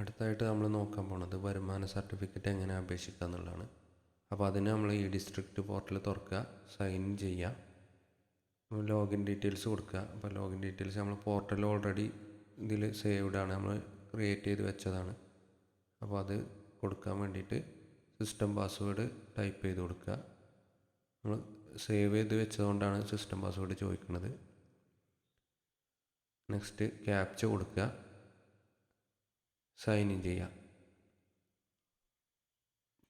അടുത്തായിട്ട് നമ്മൾ നോക്കാൻ പോണത് വരുമാന സർട്ടിഫിക്കറ്റ് എങ്ങനെ അപേക്ഷിക്കുക എന്നുള്ളതാണ്. അപ്പോൾ അതിന് നമ്മൾ ഈ ഡിസ്ട്രിക്റ്റ് പോർട്ടൽ തുറക്കുക സൈൻ ചെയ്യുക ലോഗിൻ ഡീറ്റെയിൽസ് കൊടുക്കുക. അപ്പോൾ ലോഗിൻ ഡീറ്റെയിൽസ് നമ്മൾ പോർട്ടൽ ഓൾറെഡി ഇതിൽ സേവ്ഡ് ആണ്. നമ്മൾ ക്രിയേറ്റ് ചെയ്ത് വെച്ചതാണ്. അപ്പോൾ അത് കൊടുക്കാൻ വേണ്ടിയിട്ട് സിസ്റ്റം പാസ്വേഡ് ടൈപ്പ് ചെയ്ത് കൊടുക്കുക. നമ്മൾ സേവ് ചെയ്ത് വെച്ചതുകൊണ്ടാണ് സിസ്റ്റം പാസ്വേഡ് ചോദിക്കുന്നത്. നെക്സ്റ്റ് ക്യാപ്ച കൊടുക്കുക. സൈൻ ഇൻ ചെയ്യാം.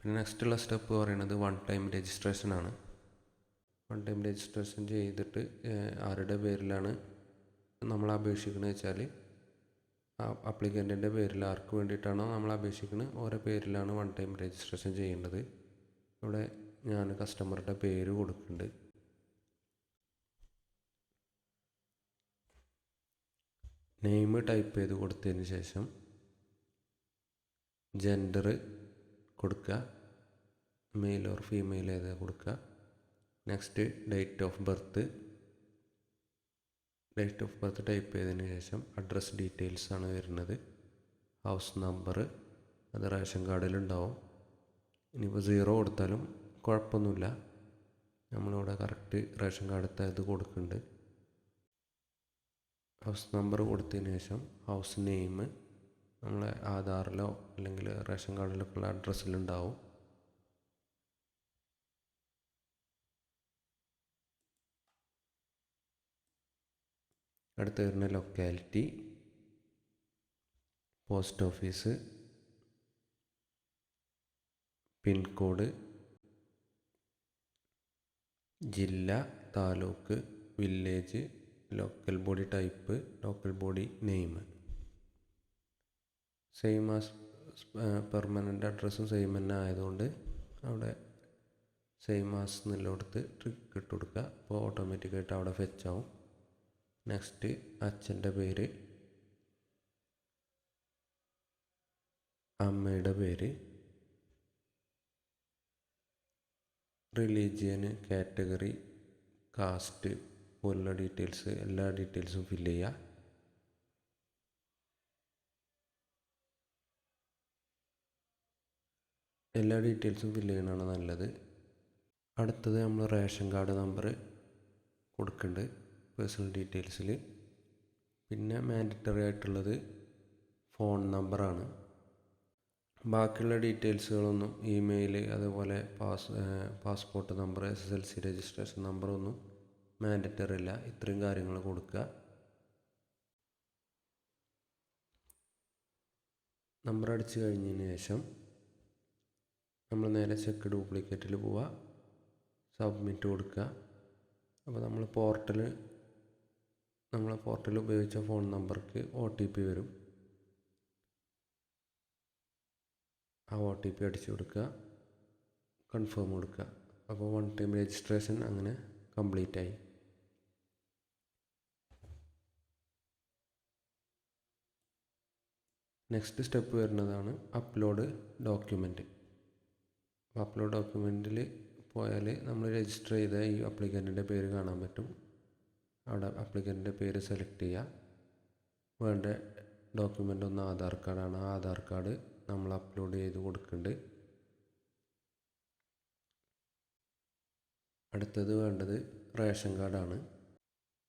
പിന്നെ നെക്സ്റ്റ് ഉള്ള സ്റ്റെപ്പ് പറയുന്നത് വൺ ടൈം രജിസ്ട്രേഷൻ ആണ്. വൺ ടൈം രജിസ്ട്രേഷൻ ചെയ്തിട്ട് ആരുടെ പേരിലാണ് നമ്മൾ അപേക്ഷിക്കുന്നത് വെച്ചാൽ അപ്ലിക്കന്റിന്റെ പേരിൽ ആർക്ക് വേണ്ടിയിട്ടാണോ നമ്മൾ അപേക്ഷിക്കുന്നത് ഓരോ പേരിലാണ് വൺ ടൈം രജിസ്ട്രേഷൻ ചെയ്യേണ്ടത്. ഇവിടെ ഞാൻ കസ്റ്റമറുടെ പേര് കൊടുക്കുന്നുണ്ട്. നെയിം ടൈപ്പ് ചെയ്ത് കൊടുത്തതിന് ശേഷം ജെൻഡർ കൊടുക്കുക മെയിൽ ഓർ ഫീമെയിൽ ഏതാ കൊടുക്കുക. Next date of birth date of birth type ചെയ്തതിന് ശേഷം അഡ്രസ് ഡീറ്റെയിൽസ് ആണ് വരുന്നത്. ഹൗസ് നമ്പർ അത് റേഷൻ കാർഡിലുണ്ടാവും ഇനിയിപ്പോൾ സീറോ കൊടുത്താലും കുഴപ്പമൊന്നുമില്ല. നമ്മളിവിടെ കറക്റ്റ് റേഷൻ കാർഡത്തെ ഇത് കൊടുക്കുന്നുണ്ട്. ഹൗസ് നമ്പർ കൊടുത്തതിന് ശേഷം ഹൗസ് നെയിം നമ്മളെ ആധാറിലോ അല്ലെങ്കിൽ റേഷൻ കാർഡിലൊക്കെ ഉള്ള അഡ്രസ്സിലുണ്ടാവും അടുത്ത് വരുന്ന ലൊക്കാലിറ്റി പോസ്റ്റ് ഓഫീസ് പിൻകോഡ് ജില്ല taluk village local body type local body name same as permanent അഡ്രസ്സും സെയിം തന്നെ ആയതുകൊണ്ട് അവിടെ സെയിം ആസ് എന്നുള്ളിടത്ത് ട്രിക്ക് ഇട്ട് കൊടുക്കുക. അപ്പോൾ ഓട്ടോമാറ്റിക്കായിട്ട് അവിടെ ഫെച്ച് ആവും. നെക്സ്റ്റ് അച്ഛന്റെ പേര് അമ്മയുടെ പേര് റിലീജിയന് കാറ്റഗറി കാസ്റ്റ് പോലുള്ള ഡീറ്റെയിൽസ് എല്ലാ ഡീറ്റെയിൽസും ഫില്ല് ചെയ്യുക. എല്ലാ ഡീറ്റെയിൽസും ഫില്ല് ചെയ്യണതാണ് നല്ലത്. അടുത്തത് നമ്മൾ റേഷൻ കാർഡ് നമ്പർ കൊടുക്കുന്നുണ്ട് പേഴ്സണൽ ഡീറ്റെയിൽസിൽ പിന്നെ മാൻഡറ്ററി ആയിട്ടുള്ളത് ഫോൺ നമ്പറാണ് ബാക്കിയുള്ള ഡീറ്റെയിൽസുകളൊന്നും ഇമെയിൽ അതുപോലെ pass passport number S S L C registration നമ്പറൊന്നും mandatory അല്ല. ഇത്രയും കാര്യങ്ങൾ കൊടുക്കുക നമ്പർ അടിച്ചു കഴിഞ്ഞതിന് ശേഷം നമ്മൾ നേരെ ചെക്ക് ഡ്യൂപ്ലിക്കേറ്റിൽ പോവുക സബ്മിറ്റ് കൊടുക്കുക അപ്പോൾ നമ്മൾ പോർട്ടൽ നമ്മൾ പോർട്ടൽ ഉപയോഗിച്ച ഫോൺ നമ്പർക്ക് ഒ ടി പി വരും. ആ ഒ ടി പി അടിച്ചു കൊടുക്കുക കൺഫേം കൊടുക്കുക അപ്പോൾ വൺ ടൈം രജിസ്ട്രേഷൻ അങ്ങനെ കംപ്ലീറ്റ് ആയി. നെക്സ്റ്റ് സ്റ്റെപ്പ് വരുന്നതാണ് അപ്ലോഡ് ഡോക്യുമെന്റ് അപ്ലോഡ് ഡോക്യുമെന്റിൽ പോയാൽ നമ്മൾ രജിസ്റ്റർ ചെയ്ത ഈ അപ്ലിക്കന്റിന്റെ പേര് കാണാൻ പറ്റും. അവിടെ അപ്ലിക്കന്റിന്റെ പേര് സെലക്ട് ചെയ്യുക വേണ്ട ഡോക്യുമെന്റ് ഒന്ന് ആധാർ കാർഡാണ് ആ ആധാർ കാർഡ് നമ്മൾ അപ്ലോഡ് ചെയ്ത് കൊടുക്കുന്നുണ്ട് അടുത്തത് വേണ്ടത് റേഷൻ കാർഡാണ്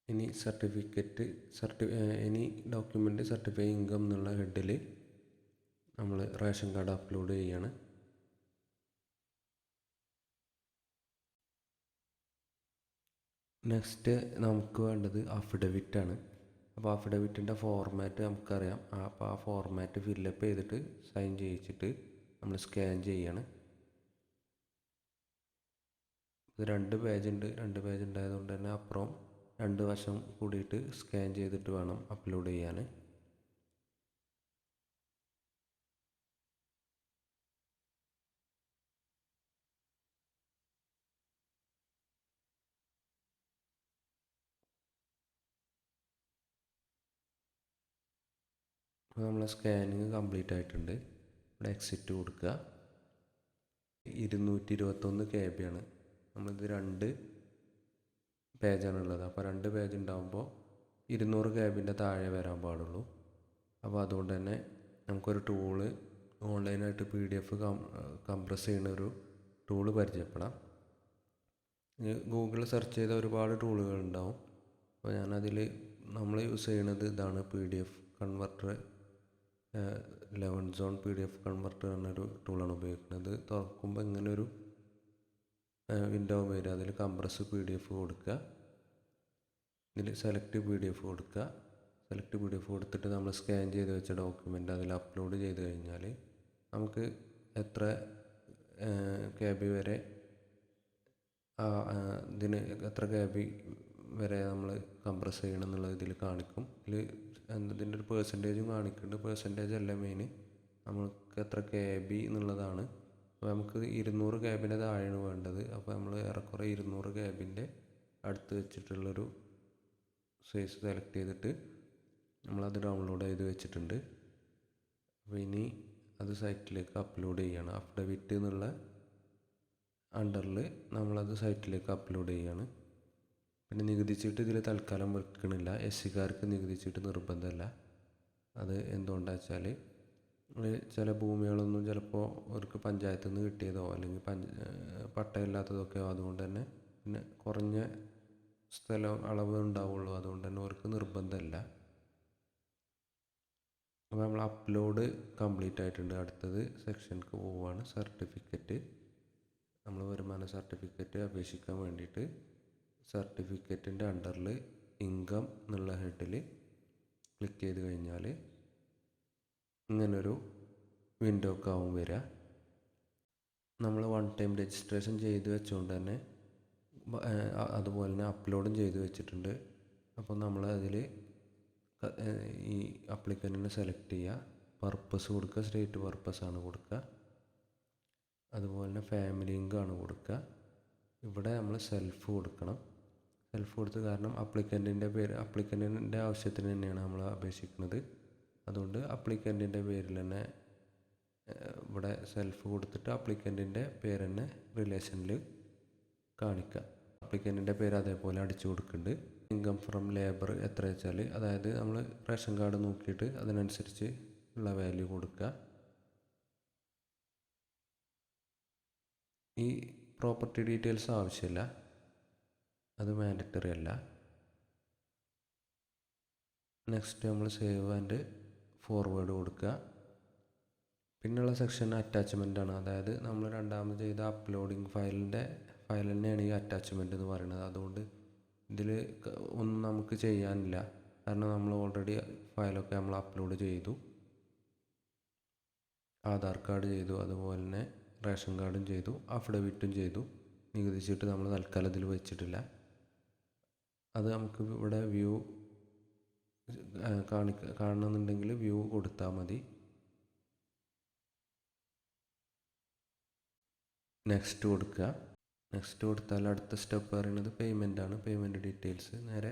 ഇനി സർട്ടിഫിക്കറ്റ് സർട്ടി ഇനി ഡോക്യുമെന്റ് സർട്ടിഫൈ ഇൻകം എന്നുള്ള ഹെഡിൽ നമ്മൾ റേഷൻ കാർഡ് അപ്ലോഡ് ചെയ്യാണ്. നെക്സ്റ്റ് നമുക്ക് വേണ്ടത് അഫിഡവിറ്റ് ആണ്. അപ്പോൾ അഫിഡവിറ്റിന്റെ ഫോർമാറ്റ് നമുക്കറിയാം. അപ്പോൾ ആ ഫോർമാറ്റ് ഫില്ലപ്പ് ചെയ്തിട്ട് സൈൻ ചെയ്യിച്ചിട്ട് നമ്മൾ സ്കാൻ ചെയ്യാണ്. ഇത് രണ്ട് പേജ് ഉണ്ട്. രണ്ട് പേജ് ഉണ്ടായതുകൊണ്ട് തന്നെ അപ്പുറം രണ്ട് വശം കൂടിയിട്ട് സ്കാൻ ചെയ്തിട്ട് വേണം അപ്ലോഡ് ചെയ്യാൻ. അപ്പോൾ നമ്മളെ സ്കാനിങ് കംപ്ലീറ്റ് ആയിട്ടുണ്ട്. ഇവിടെ എക്സിറ്റ് കൊടുക്കുക ഇരുന്നൂറ്റി ഇരുപത്തൊന്ന് കെ ബി ആണ്. നമ്മളിത് രണ്ട് പേജാണ് ഉള്ളത്. അപ്പോൾ രണ്ട് പേജ് ഉണ്ടാകുമ്പോൾ ഇരുന്നൂറ് കെ ബിന്റെ താഴെ വരാൻ പാടുള്ളൂ. അപ്പോൾ അതുകൊണ്ട് തന്നെ നമുക്കൊരു ടൂൾ ഓൺലൈനായിട്ട് പി ഡി എഫ് കംപ്രസ് ചെയ്യുന്ന ഒരു ടൂൾ പരിചയപ്പെടാം. ഗൂഗിളിൽ സെർച്ച് ചെയ്ത ഒരുപാട് ടൂളുകൾ ഉണ്ടാവും. അപ്പോൾ ഞാനതിൽ നമ്മൾ യൂസ് ചെയ്യുന്നത് ഇതാണ് P D F converter eleven zon P D F converter എന്നൊരു ടൂളാണ് ഉപയോഗിക്കുന്നത്. തുറക്കുമ്പോൾ ഇങ്ങനെ ഒരു വിൻഡോ വരും. അതിൽ കംപ്രസ് പി ഡി എഫ് കൊടുക്കുക. ഇതിൽ സെലക്ട് പി ഡി എഫ് കൊടുക്കുക. സെലക്ട് പി ഡി എഫ് കൊടുത്തിട്ട് നമ്മൾ സ്കാൻ ചെയ്ത് വെച്ച ഡോക്യുമെന്റ് അതിൽ അപ്ലോഡ് ചെയ്ത് കഴിഞ്ഞാൽ നമുക്ക് എത്ര കെ ബി വരെ ഇതിന് എത്ര കെ ബി വരെ നമ്മൾ കംപ്രസ് ചെയ്യണം എന്നുള്ള ഇതിൽ കാണിക്കും ഇതിൽ എന്നതിന്റെ ഒരു പേഴ്സന്റേജും കാണിക്കുന്നുണ്ട് പേഴ്സന്റേജ് അല്ല മെയിൻ നമുക്ക് എത്ര കെ ബി എന്നുള്ളതാണ്. അപ്പോൾ നമുക്ക് ഇരുന്നൂറ് കെ ബിന്റെ താഴെയാണ് വേണ്ടത്. അപ്പോൾ നമ്മൾ ഏറെക്കുറെ ഇരുന്നൂറ് കെ ബിന്റെ അടുത്ത് വെച്ചിട്ടുള്ളൊരു സൈസ് സെലക്ട് ചെയ്തിട്ട് നമ്മളത് ഡൗൺലോഡ് ചെയ്ത് വെച്ചിട്ടുണ്ട്. അപ്പോൾ ഇനി അത് സൈറ്റിലേക്ക് അപ്ലോഡ് ചെയ്യണം. അപ്ഡേറ്റ് എന്നുള്ള അണ്ടറിൽ നമ്മളത് സൈറ്റിലേക്ക് അപ്ലോഡ് ചെയ്യാണ്. പിന്നെ നികുതി ചീട്ട് ഇതിൽ തൽക്കാലം വെക്കണില്ല. എസ് സിക്കാർക്ക് നികുതി ചീട്ട് നിർബന്ധമല്ല അത് എന്തുകൊണ്ടാണെന്ന് വെച്ചാൽ ചില ഭൂമികളൊന്നും ചിലപ്പോൾ അവർക്ക് പഞ്ചായത്തിൽ നിന്ന് കിട്ടിയതോ അല്ലെങ്കിൽ പഞ്ച പട്ടയില്ലാത്തതൊക്കെയോ അതുകൊണ്ട് തന്നെ പിന്നെ കുറഞ്ഞ സ്ഥലം അളവ് ഉണ്ടാവുള്ളൂ. അതുകൊണ്ട് തന്നെ അവർക്ക് നിർബന്ധമല്ല അപ്പോൾ നമ്മൾ അപ്ലോഡ് കംപ്ലീറ്റ് ആയിട്ടുണ്ട്. അടുത്തത് സെക്ഷനിലേക്ക് പോവുകയാണ് സർട്ടിഫിക്കറ്റ്. നമ്മൾ വരുമാന സർട്ടിഫിക്കറ്റ് അപേക്ഷിക്കാൻ വേണ്ടിയിട്ട് സർട്ടിഫിക്കറ്റിന്റെ അണ്ടറിൽ ഇൻകം എന്നുള്ള ഹെഡിൽ ക്ലിക്ക് ചെയ്ത് കഴിഞ്ഞാൽ ഇങ്ങനൊരു വിൻഡോ ഒക്കെ ആവും വരിക. നമ്മൾ വൺ ടൈം രജിസ്ട്രേഷൻ ചെയ്ത് വെച്ചുകൊണ്ട് തന്നെ അതുപോലെ തന്നെ അപ്ലോഡും ചെയ്ത് വെച്ചിട്ടുണ്ട്. അപ്പോൾ നമ്മൾ അതിൽ ഈ അപ്ലിക്കന്റിനെ സെലക്ട് ചെയ്യുക. പർപ്പസ് കൊടുക്കുക സ്റ്റേറ്റ് പർപ്പസ് ആണ് കൊടുക്കുക. അതുപോലെ തന്നെ ഫാമിലി ഇൻകം കൊടുക്കുക. ഇവിടെ നമ്മൾ സെൽഫ് കൊടുക്കണം. സെൽഫ് കൊടുത്ത് കാരണം അപ്ലിക്കന്റിന്റെ പേര് അപ്ലിക്കന്റിന്റെ ആവശ്യത്തിന് തന്നെയാണ് നമ്മൾ അപേക്ഷിക്കുന്നത്. അതുകൊണ്ട് അപ്ലിക്കന്റിന്റെ പേരിൽ തന്നെ ഇവിടെ സെൽഫ് കൊടുത്തിട്ട് അപ്ലിക്കന്റിന്റെ പേര് തന്നെ റിലേഷനിൽ കാണിക്കുക അപ്ലിക്കന്റിന്റെ പേര് അതേപോലെ അടിച്ചു കൊടുക്കുന്നുണ്ട് ഇൻകം ഫ്രം ലേബർ എത്ര വെച്ചാൽ അതായത് നമ്മൾ റേഷൻ കാർഡ് നോക്കിയിട്ട് അതിനനുസരിച്ച് ഉള്ള വാല്യൂ കൊടുക്കുക ഈ പ്രോപ്പർട്ടി ഡീറ്റെയിൽസ് ആവശ്യമില്ല അത് മാൻഡറ്ററി അല്ല. നെക്സ്റ്റ് നമ്മൾ സേവ് ആൻഡ് ഫോർവേഡ് കൊടുക്കുക പിന്നെയുള്ള സെക്ഷൻ അറ്റാച്ച്മെന്റ് ആണ്. അതായത് നമ്മൾ രണ്ടാമത് ചെയ്ത അപ്ലോഡിങ് ഫയലിന്റെ ഫയൽ തന്നെയാണ് ഈ അറ്റാച്ച്മെന്റ് എന്ന് പറയുന്നത്. അതുകൊണ്ട് ഇതിൽ ഒന്നും നമുക്ക് ചെയ്യാനില്ല. കാരണം നമ്മൾ ഓൾറെഡി ഫയലൊക്കെ നമ്മൾ അപ്ലോഡ് ചെയ്തു. ആധാർ കാർഡ് ചെയ്തു. അതുപോലെ തന്നെ റേഷൻ കാർഡും ചെയ്തു. അഫിഡവിറ്റും ചെയ്തു. നികുതി ചീട്ട് നമ്മൾ തൽക്കാലം ഇതിൽ വെച്ചിട്ടില്ല. അത് നമുക്ക് ഇവിടെ വ്യൂ കാണിക്ക കാണണമെന്നുണ്ടെങ്കിൽ വ്യൂ കൊടുത്താൽ മതി. നെക്സ്റ്റ് കൊടുക്കുക. നെക്സ്റ്റ് കൊടുത്താൽ അടുത്ത സ്റ്റെപ്പ് പറയുന്നത് പേയ്മെന്റ് ആണ്. പേയ്മെന്റ് ഡീറ്റെയിൽസ് നേരെ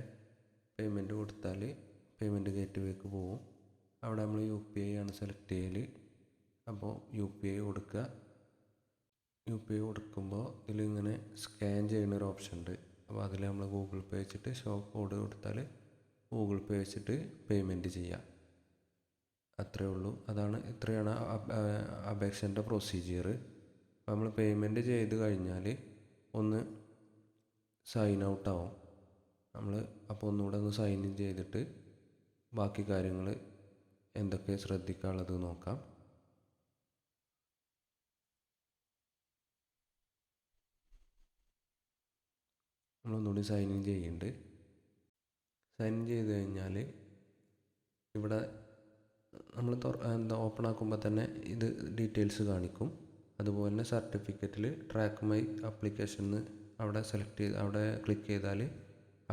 പേയ്മെന്റ് കൊടുത്താൽ പേയ്മെന്റ് ഗേറ്റ് വേക്ക് പോകും അവിടെ നമ്മൾ യു പി ഐ ആണ് സെലക്ട് ചെയ്യൽ. അപ്പോൾ യു പി ഐ കൊടുക്കുക. യു പി ഐ കൊടുക്കുമ്പോൾ ഇതിലിങ്ങനെ സ്കാൻ ചെയ്യുന്ന ഒരു ഓപ്ഷൻ ഉണ്ട്. അപ്പോൾ അതിൽ നമ്മൾ ഗൂഗിൾ പേ വെച്ചിട്ട് ഷോപ്പ് കോഡ് കൊടുത്താൽ ഗൂഗിൾ പേ വെച്ചിട്ട് പേയ്മെന്റ് ചെയ്യാം. അത്രയേ ഉള്ളൂ. അതാണ് ഇത്രയാണ് അപേക്ഷന്റെ പ്രൊസീജിയർ നമ്മൾ പേയ്മെന്റ് ചെയ്ത് കഴിഞ്ഞാൽ ഒന്ന് സൈൻ ഔട്ട് ആവും. നമ്മൾ അപ്പോൾ ഒന്നുകൂടെ ഒന്ന് സൈൻ ഇൻ ചെയ്തിട്ട് ബാക്കി കാര്യങ്ങൾ എന്തൊക്കെ ശ്രദ്ധിക്കാനുള്ളത് നോക്കാം. നമ്മളൊന്നുകൂടി സൈൻ ഇൻ ചെയ്യുന്നുണ്ട്. സൈൻ ഇൻ ചെയ്ത് കഴിഞ്ഞാൽ ഇവിടെ നമ്മൾ എന്താ ഓപ്പൺ ആക്കുമ്പോൾ തന്നെ ഇത് ഡീറ്റെയിൽസ് കാണിക്കും. അതുപോലെ തന്നെ സർട്ടിഫിക്കറ്റിൽ ട്രാക്ക് മൈ അപ്ലിക്കേഷൻ അവിടെ സെലക്ട് ചെയ്ത് അവിടെ ക്ലിക്ക് ചെയ്താൽ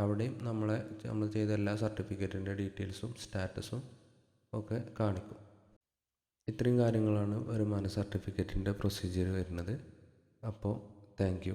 അവിടെയും നമ്മളെ നമ്മൾ ചെയ്ത എല്ലാ സർട്ടിഫിക്കറ്റിന്റെ ഡീറ്റെയിൽസും സ്റ്റാറ്റസും ഒക്കെ കാണിക്കും. ഇത്രയും കാര്യങ്ങളാണ് വരുമാന സർട്ടിഫിക്കറ്റിന്റെ പ്രൊസീജിയർ വരുന്നത്. അപ്പോൾ താങ്ക്